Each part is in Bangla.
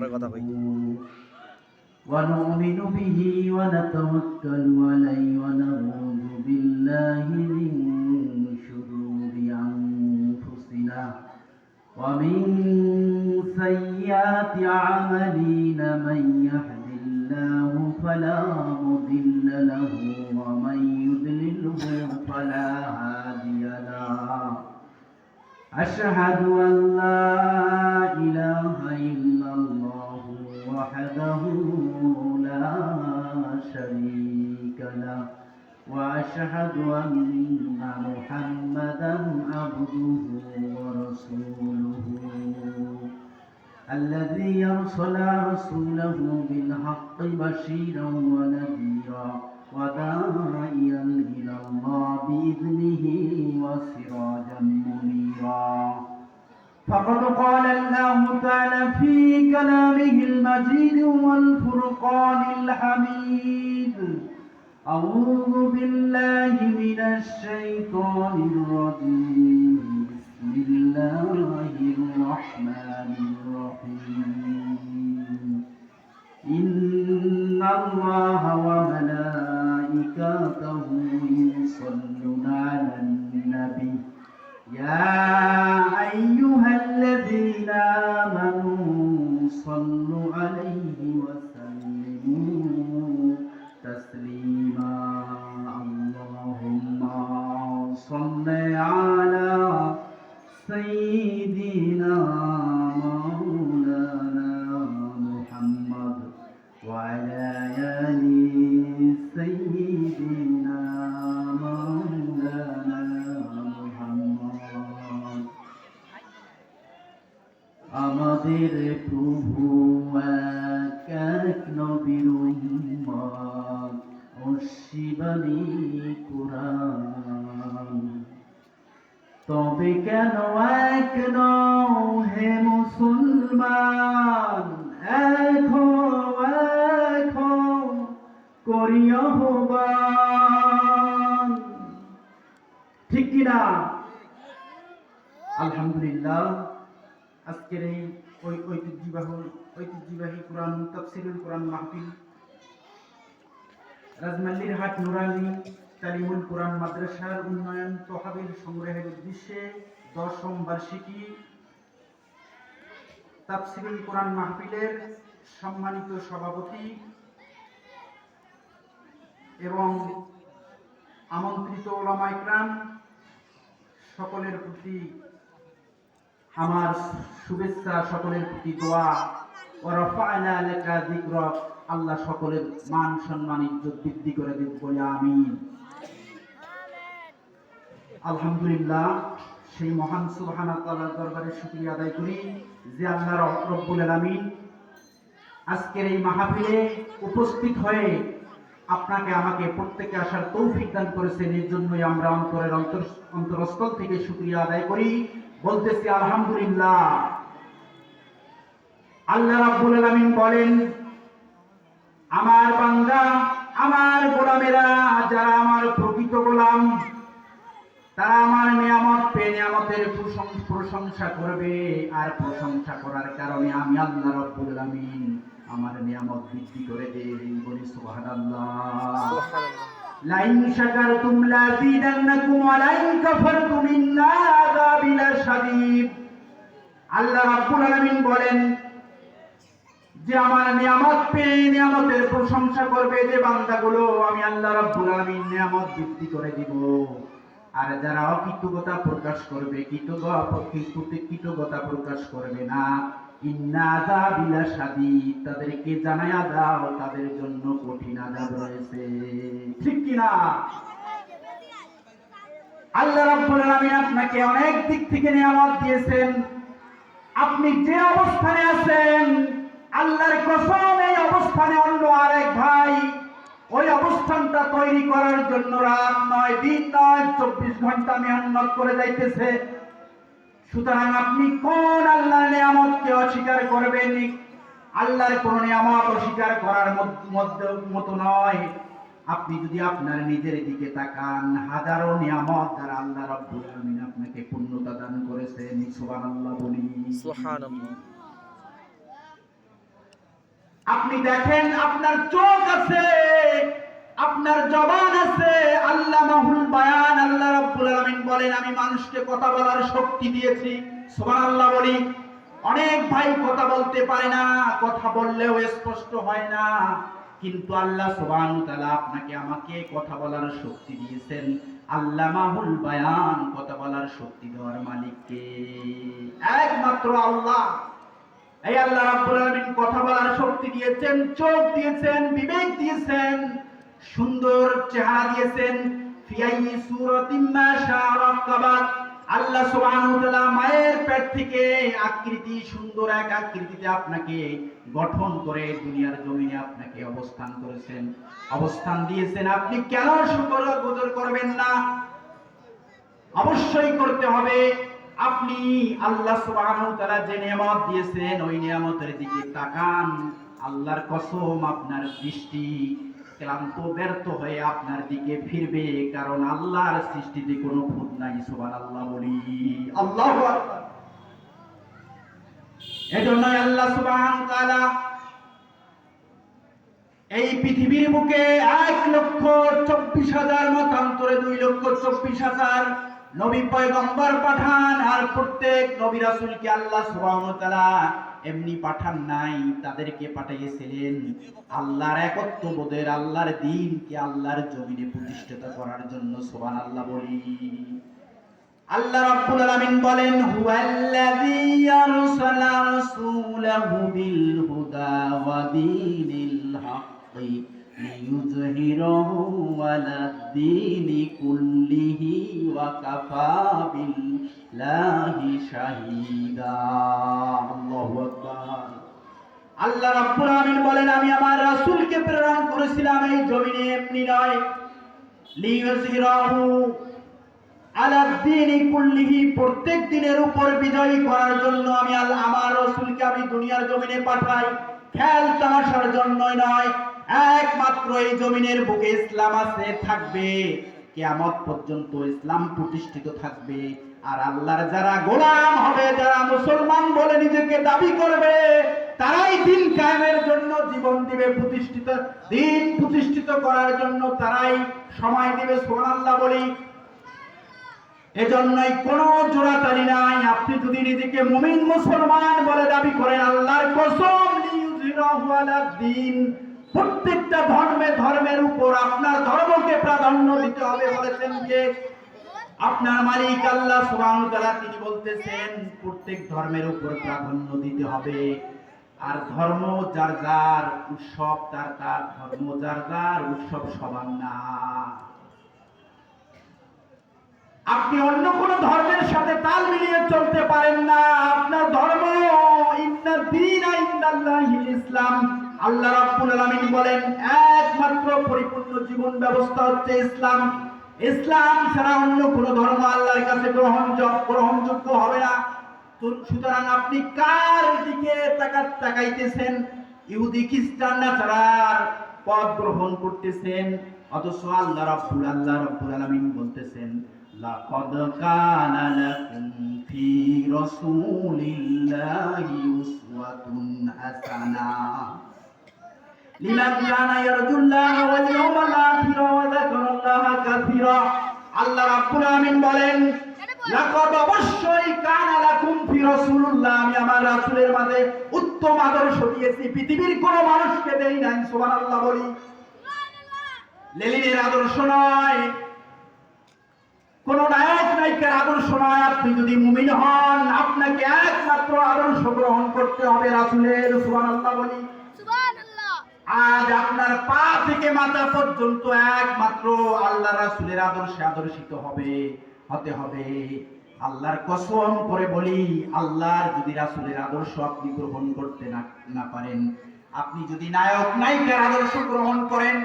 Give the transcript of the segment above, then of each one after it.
পরে কথা কই ونؤمن به ونتوكل عليه ونعوذ بالله من شرور أنفسنا ومن سيئات أعمالنا من يهد الله فلا مضل له ومن يضلله فلا هادي له أشهد أن لا إله إلا الله وحده لا شريك له. وأشهد أن محمدا عبده ورسوله. الذي أرسل رسوله بالحق بشيرا ونذيرا وداعيا إلى الله بإذنه وسراجا منيرا. فقد قال الله تعالى في كلامه المجيد والفرقان الحميد أعوذ بالله من الشيطان الرجيم بسم الله الرحمن الرحيم إن الله وملائكته يصلون على النبي يا মুসলমান, এখো এখো করিও হবান ঠিক কিনা আলহামদুলিল্লাহ, আজকের এই ওই ঐতিহ্যবাহী ঐতিহ্যবাহী কোরআন, তাফসিরুল কোরআন মাহফিল, রাজমাল্লির হাট নুরানি, তালিমুল কোরআন মাদ্রাসার উন্নয়ন তহবিল সংগ্রহের উদ্দেশ্যে দশম বার্ষিকী তাফসিরুল কোরআন মাহফিলের সম্মানিত সভাপতি এবং আমন্ত্রিত ওলামা ইকরাম, সকলের প্রতি আমার শুভেচ্ছা, সকলের প্রতি দোয়া। ও রফা'না লাকা যিকরাক আল্লাহ সকলের মান, সম্মান, ইজ্জত বৃদ্ধি করে দিন বলে, আমিন। আলহামদুলিল্লাহ, সেই মহান সুবহানাহু ওয়া তাআলার দরবারে শুকরিয়া আদায় করি। যে আল্লাহ রব্বুল আলামিন আজকের এই মাহফিলে উপস্থিত হয়ে আপনাকে আমাকে প্রত্যেকে আসার তৌফিক দান করেছেন, এর জন্যই আমরা অন্তরের অন্তর অন্তরস্থল থেকে শুকরিয়া আদায় করি। বলতেছি, আলহামদুলিল্লাহ। আল্লাহ রাব্বুল আলামিন বলেন, আমার বান্দা, আমার গোলামেরা, যারা আমার প্রকৃত গোলাম তারা আমার নিয়ামত পেয়ে নিয়ামতের প্রশংসা করবে। আর প্রশংসা করার কারণে আমি আল্লাহ রাব্বুল আলামিন আমার নিয়ামত বৃদ্ধি করে দেই। বলি সুবহানাল্লাহ। লাইন শাকারতুম লাযিদান্নাকুম ওয়া লাইন কাফারতুম ইন্না আযাবি লাশাদীদ আল্লাহ রাব্বুল আলামিন বলেন যে আমার নিয়ামত পেয়ে নিয়ামতের প্রশংসা করবে যে বান্দাগুলো আমি আল্লাহ রাব্বুল আলামিন নিয়ামত বৃদ্ধি করে দিব। আর যারা অকৃতজ্ঞতা প্রকাশ করবে কৃতজ্ঞতা প্রকাশ করবে না। তাদেরকে দাও, তাদের জন্য কঠিন রয়েছে। ঠিক কি না আল্লাহ আপনাকে অনেক দিক থেকে নিয়ামত দিয়েছেন। আপনি যে অবস্থানে আছেন, আল্লাহর কসম, এই অবস্থানে অন্য আরেক ভাই ওই অবস্থানটা তৈরি করার জন্য রাত নয়, দিন নয়, চব্বিশ ঘণ্টা মেহনত করে যাইতেছে। সুতরাং আপনি কোন আল্লাহর নিয়ামতকে অস্বীকার করবেন আল্লাহর কোন নিয়ামত অস্বীকার করার মধ্যে মতো নয়। আপনি যদি আপনার নিজের দিকে তাকান, হাজারো নিয়ামত দ্বারা আল্লাহ রাব্বুল আলামিন আপনাকে পূর্ণতা দান করেছেন, সুবহানাল্লাহ বলি। সুবহানাল্লাহ। আপনি দেখেন আপনার চোখ আছে, আপনার জবান আছে। আল্লাহ মাহুল বায়ান, আল্লাহ রাব্বুল আলামিন বলেন, আমি মানুষকে কথা বলার শক্তি দিয়েছি। সুবহানাল্লাহ বলি, অনেক ভাই কথা বলতে পারে না, কথা বললেও স্পষ্ট হয় না। কিন্তু আল্লাহ সুবহানাহু ওয়া তাআলা আপনাকে আমাকে কথা বলার শক্তি দিয়েছেন। আল্লাহ মাহুল বায়ান, কথা বলার শক্তি দেওয়ার মালিককে। একমাত্র আল্লাহ। এই আল্লাহ রাব্বুল আলামিন কথা বলার শক্তি দিয়েছেন, চোখ দিয়েছেন, বিবেক দিয়েছেন, সুন্দর চেহারা দিয়েছেন। মা আল্লাহ সুবহানাহু তাআলা মায়ের পেট থেকে আকৃতি, সুন্দর এক আকৃতিতে আপনাকে গঠন করে দুনিয়ার জমিনে আপনাকে অবস্থান করেছেন। অবস্থান দিয়েছেন। আপনি কেন শুকর গুজর করবেন না? অবশ্যই করতে হবে। আপনি আল্লাহ সুবহানাহু তাআলা যে নিয়ামত দিয়েছেন, ওই নিয়ামতের দিকে তাকান। আল্লাহর কসম আপনার দৃষ্টি ক্লান্ত, ব্যর্থ হয়ে আপনার দিকে ফিরবে, কারণ আল্লাহর সৃষ্টিতে কোনো ভূত নাই, সুবহানাল্লাহ বলি। আল্লাহু আকবার। এজন্যই আল্লাহ সুবহানাহু তাআলা এই পৃথিবীর বুকে এক লক্ষ চব্বিশ হাজার, মতান্তরে দুই লক্ষ চব্বিশ হাজার নবী পয়গম্বর পাঠান, আর প্রত্যেক নবী রাসূলকে আল্লাহ তাআলা এমনি পাঠান নাই, তাদেরকে পাঠিয়েছিলেন আল্লাহর একত্ব বোধের, আল্লাহর দিনকে আল্লাহর জমিনে প্রতিষ্ঠিত করার জন্য, সুবহানাল্লাহ বলি। আল্লাহ রাব্বুল আলামিন বলেন, হুয়াল্লাযী আরসালা রাসূলাহু বিল হুদা ওয়া দীনিল হাক্কি। আল্লাহু বলেন, আমি আমার প্রেরণ করেছিলাম, এই জমিনে এমনি নয়। প্রত্যেক দিনের উপর বিজয়ী করার জন্য আমি আমার রসুলকে আমি দুনিয়ার জমিনে পাঠাই। খেল তামাশার জন্যই নয়। একমাত্র এই জমিনের বুকে ইসলাম আছে, থাকবে। কিয়ামত পর্যন্ত ইসলাম প্রতিষ্ঠিত থাকবে। আর আল্লাহর যারা গোলাম হবে, যারা মুসলমান বলে নিজেকে দাবি করবে, তারাই দিন কায়েমের জন্য জীবন দিবে, প্রতিষ্ঠিত দিন প্রতিষ্ঠিত করার জন্য তারাই সময় দিবে, সুবহানাল্লাহ বলি। এজন্যই কোনো নাই। আপনি যদি নিজেকে মুমিন মুসলমান বলে দাবি করেন, আল্লাহর কসম দ্বীন প্রত্যেকটা ধর্মে ধর্মের উপর আপনার ধর্মকে প্রাধান্য দিতে হবে বলেছেন যে আপনার মালিক আল্লাহ ওয়া তাআলা তিনি বলতেছেন, প্রত্যেক ধর্মের উপর প্রাধান্য দিতে হবে। আর ধর্ম যার যার উৎসব, তার তার ধর্ম যার যার উৎসব সমান না। আপনি অন্য কোন ধর্মের সাথে তাল মিলিয়ে চলতে পারেন না। আপনার ধর্ম ইন্না দীন ইনদাল্লাহিল ইসলাম। আল্লাহ রাব্বুল আলামিন বলেন, একমাত্র পরিপূর্ণ জীবন ব্যবস্থা হচ্ছে ইসলাম। ইসলাম ছাড়া অন্য কোন ধর্ম আল্লাহর কাছে গ্রহণযোগ্য গ্রহণযোগ্য হবে না। সুতরাং আপনি কার দিকে তাকা, তাকাইতেছেন? ইহুদি, খ্রিস্টান না ছাড়ার পথ গ্রহণ করতেছেন? অথচ আল্লাহ রাব্বুল আল্লাহ রাব্বুল আলামিন বলতেছেন, লাকাদ কানা লাকুম ফি রাসূলিল্লাহি উসওয়াতুন হাসানা। লিমান কানা ইয়ারজুল্লাহ ওয়াল ইয়াওমাল আখির ওয়া যাকারাল্লাহ কাসীরা আল্লাহ রাব্বুল আলামিন বলেন, লাকাদ অবশ্যই কানা লাকুম ফি রাসূলুল্লাহ। আমি আমার রাসূলের মাঝে উত্তম আদর্শ দিয়েছি। পৃথিবীর কোন মানুষকে দেই নাই, সুবহানাল্লাহ বলি। লেলিনের আদর্শ নয়, কোন নায়ক নায়িকার আদর্শ নয়। আপনি যদি মুমিন হন, আপনাকে একমাত্র আদর্শ গ্রহণ করতে হবে রাসূলের, সুবহানাল্লাহ বলি। আজ আপনার পা থেকে মাথা পর্যন্ত একমাত্র আল্লাহ রাসুলের আদর্শে আদর্শিত হবে, হতে হবে। আল্লাহর কসম করে বলি, আল্লাহর যদি রাসুলের আদর্শ আপনি গ্রহণ করতে না পারেন, আপনি যদি নায়ক, নায়িকার আদর্শ গ্রহণ করেন,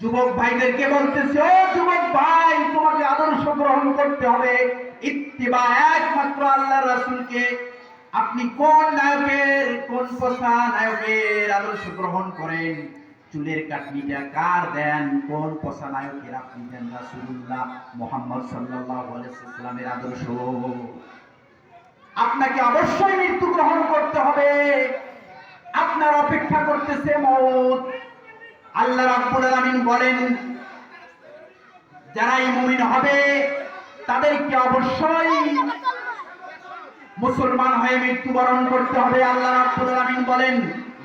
যুবক ভাইদেরকে বলতেছে, ও যুবক ভাই, তোমাকে আদর্শ গ্রহণ করতে হবে। ইত্তিবা একমাত্র আল্লাহর রাসূলকে আপনি কোন নায়কের, কোন পোষা নায়কের আদর্শ গ্রহণ করেন? চুলের কাটনিটা কার দেন? কোন পোষা নায়কের আপনি দেন? রাসূলুল্লাহ মুহাম্মদ সাল্লামের আদর্শ। আপনাকে অবশ্যই মৃত্যু গ্রহণ করতে হবে। আপনার আপনার অপেক্ষা করতেছে মত আল্লাহ রাব্বুল আলামিন বলেন, যারাই মুমিন হবে, তাদেরকে অবশ্যই মুসলমান হয়ে মৃত্যুবরণ করতে হবে আল্লাহ রাব্বুল আলামিন বলেন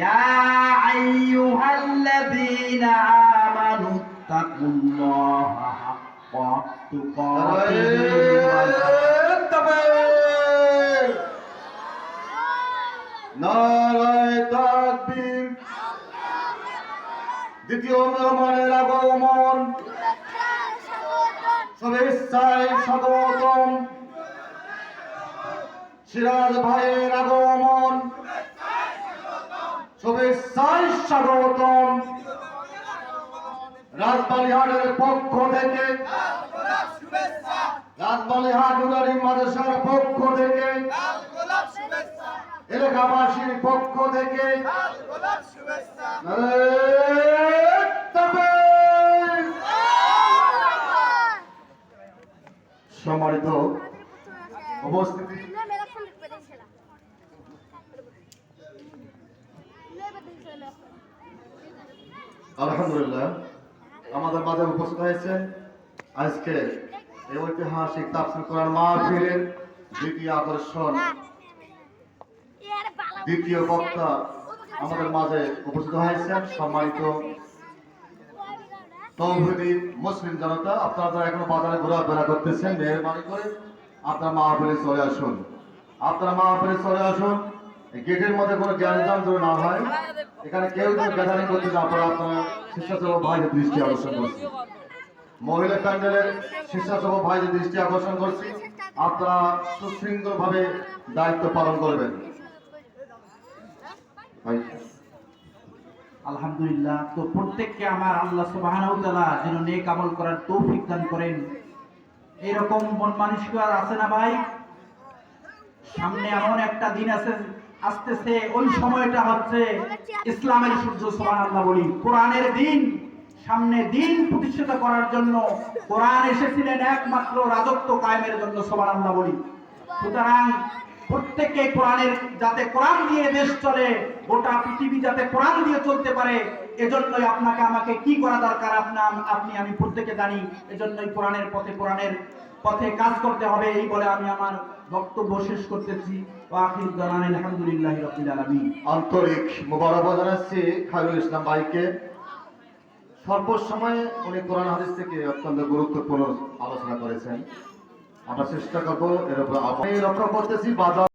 ইয়া আইয়ুহাল্লাযীনা আমানু তাকুল্লাহা হাক্কা তুকাতিহি ওয়া লা নারায় তাকবীর। দ্বিতীয় মেহমানের আগমন। শুভেচ্ছায় স্বাগতম। সিরাজ ভাইয়ের আগমন। শুভেচ্ছায় স্বাগতম। রাজবালিহাটের পক্ষ থেকে, রাজবালিহাট উদারি মাদ্রাসার পক্ষ থেকে, এলাকাবাসীর পক্ষ থেকে, সম্মানিত উপস্থিতি। আলহামদুলিল্লাহ। আমাদের মাঝে উপস্থিত হয়েছেন আজকে এই ঐতিহাসিক তাফসির কোরআন মাহফিলের দ্বিতীয় আকর্ষণ। দ্বিতীয় বক্তা আমাদের মাঝে উপস্থিত হয়েছেন সম্মানিত তৌহিদি মুসলিম জনতা। আপনারা যারা এখনও বাজারে ঘোরাফেরা করতেছেন, মেহরবানি করে আপনার মাহফিলে চলে আসুন। আপনার মাহফিলে চলে আসুন। গেটের মধ্যে কোনো জ্ঞানজাম না হয়। এখানে কেউ যেন গ্যাদারিং করতে না পারে আপনারা স্বেচ্ছাসেবক ভাইদের দৃষ্টি আকর্ষণ করছি। মহিলা প্যান্ডেলের স্বেচ্ছাসেবক ভাইদের দৃষ্টি আকর্ষণ করছি। আপনারা সুশৃঙ্খল ভাবে দায়িত্ব পালন করবেন। আলহামদুলিল্লাহ। তো প্রত্যেককে আমার আল্লাহ সুবহানাহু যেন নেক আমল করার তৌফিক দান করেন। এরকম মন মানসিকতা আছে না ভাই? সামনে এমন একটা দিন আছে আসতেছে, ওই সময়টা হচ্ছে ইসলামের সূর্য, সুবহানাল্লাহ বলি। কোরআনের দিন, সামনে দিন প্রতিষ্ঠিত করার জন্য কোরআন এসেছিলেন একমাত্র রাজত্ব কায়েমের জন্য, সুবহানাল্লাহ বলি। সুতরাং প্রত্যেককে কোরআনের, যাতে কোরআন দিয়ে দেশ চলে, গোটা পৃথিবী যাতে কোরআন দিয়ে চলতে পারে, এজন্যই আপনাকে, আমাকে কি করা দরকার? আপনার, আপনি, আমি প্রত্যেকে জানি, এজন্যই কোরআনের পথে কোরআনের পথে কাজ করতে হবে, এই বলে আমি আমার বক্তব্য শেষ করতেছি। আন্তরিক মোবারকবাদ জানাচ্ছি খায়রুল ইসলাম ভাইকে। স্বল্প সময়ে উনি কোরআন হাদিস থেকে অত্যন্ত গুরুত্বপূর্ণ আলোচনা করেছেন। আমরা চেষ্টা করব এর উপর লক্ষ্য করতেছি বাজার